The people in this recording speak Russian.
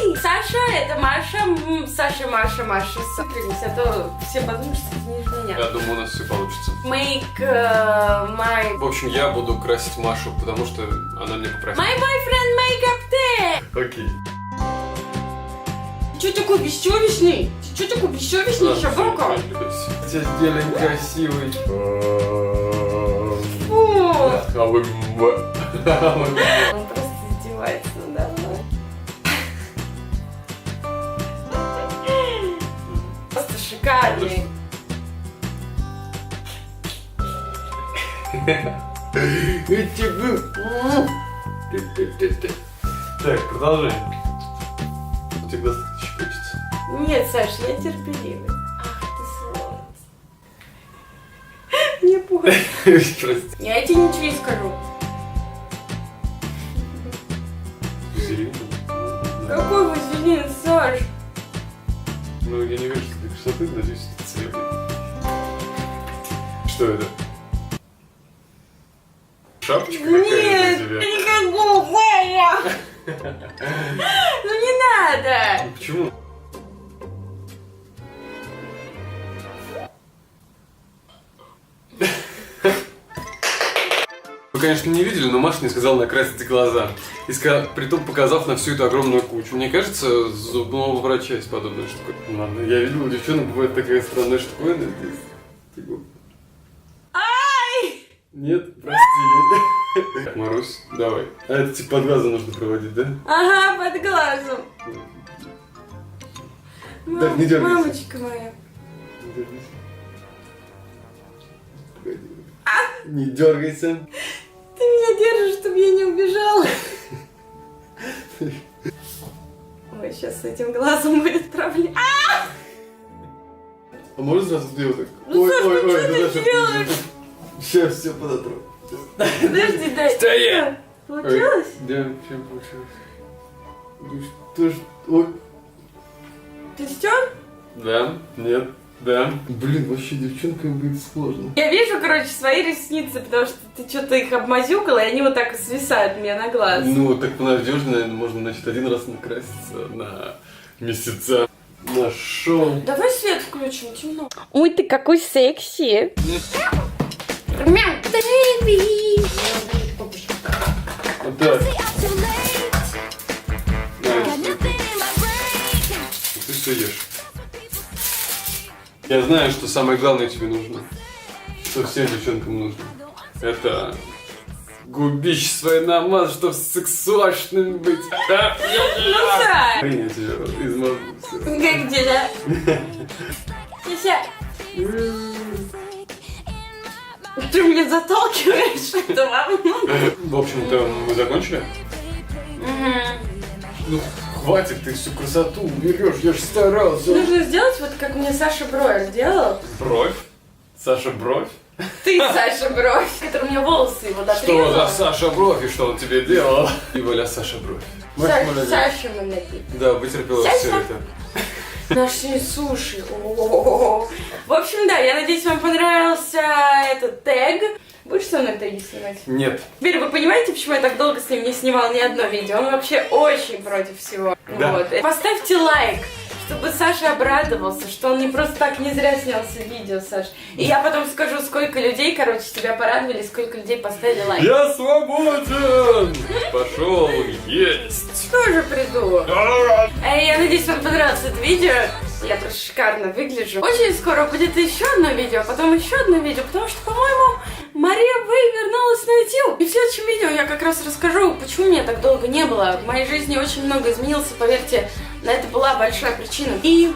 Эй, Саша, это Маша. Саша, Маша, Маша. Сопрямись, а то все подумают, что это не из меня. Я думаю, у нас все получится. Make uh, my... В общем, я буду красить Машу, потому что она мне попросила. My boyfriend make up day! Окей. Ты что такой бесчевичный? Ты что такой бесчевичный, шабака? Сейчас сделаем красивый. Фу! А вы... Он просто издевается надо мной. Просто шикарный. Так, продолжаем. У тебя щекочется. Нет, Саш, я терпеливый. Ах, ты сволочь. Мне пугает. Прости. Я тебе ничего не скажу. Какой вазелин, Саш? Ну, я не вижу красоты, надеюсь, это цвет. Что это? Шапочка какая-то Нет, никакого. Вы, конечно, не видели, но Маша мне сказала накрасить глаза. И сказала, притом показав на всю эту огромную кучу. Мне кажется, зубного врача есть подобная штука. Ладно, я видел, у девчонок бывает такая странная штуковина здесь. Типа, Ай! Нет, прости. Марусь, давай. А это типа под глазом нужно проводить, да? Ага, под глазом. Так, не дергайся. Мамочка моя. Не дергайся. Не дергайся. Ты я не убежала. Ой, сейчас с этим глазом будет проблема. А можно сразу сделать так? Ну, Саш, ну что ты Даша, делаешь? Сейчас все подотру. Подожди, дай. Стоять! Получилось? Да, все получилось. Ну что ж... Ой. Ты стер? Да, нет, да. Блин, вообще девчонкам будет сложно. Я вижу, короче, свои ресницы, потому что ты что-то их обмазюкала, и они вот так свисают мне на глаз. Ну, так понадежнее, наверное, можно, значит, один раз накраситься на месяца. Нашел. Давай свет включим, темно. Ой, ты какой секси. Мяу, так. Да, ты все ешь. Я знаю, что самое главное тебе нужно. Что всем девчонкам нужно. Это губищ свой намаз, чтобы сексуальным быть. Да? Ну да. Я тебя измажу. Как дела? Сейчас. Ты меня заталкиваешь, это? В общем-то, мы закончили? Ну, хватит, ты всю красоту уберешь, я же старался. Нужно сделать вот как мне Саша Броер делал. Бровь? Саша Бровь? Ты, Саша Бровь, который у меня волосы его Что за. Саша Бровь и что он тебе делал? И воля Саша Бровь. Саша. Саша мы напили. Да, вытерпела все это. Нашли суши. О-о-о. В общем, да, я надеюсь, вам понравился этот тег. Будешь со мной теги снимать? Нет. Теперь вы понимаете, почему я так долго с ним не снимал ни одно видео? Он вообще очень против всего. Да. Вот. Поставьте лайк, чтобы Саша обрадовался, что он не просто так не зря снялся видео, Саш. И я потом скажу, сколько людей, короче, тебя порадовали, сколько людей поставили лайк. Я свободен! Пошел есть! Тоже приду. Эй, я надеюсь, вам понравилось это видео. Я просто шикарно выгляжу. Очень скоро будет еще одно видео, потом еще одно видео, потому что, по-моему, Мария Вэй вернулась на YouTube. И в следующем видео я как раз расскажу, почему меня так долго не было. В моей жизни очень много изменилось, поверьте, на это была большая причина. И!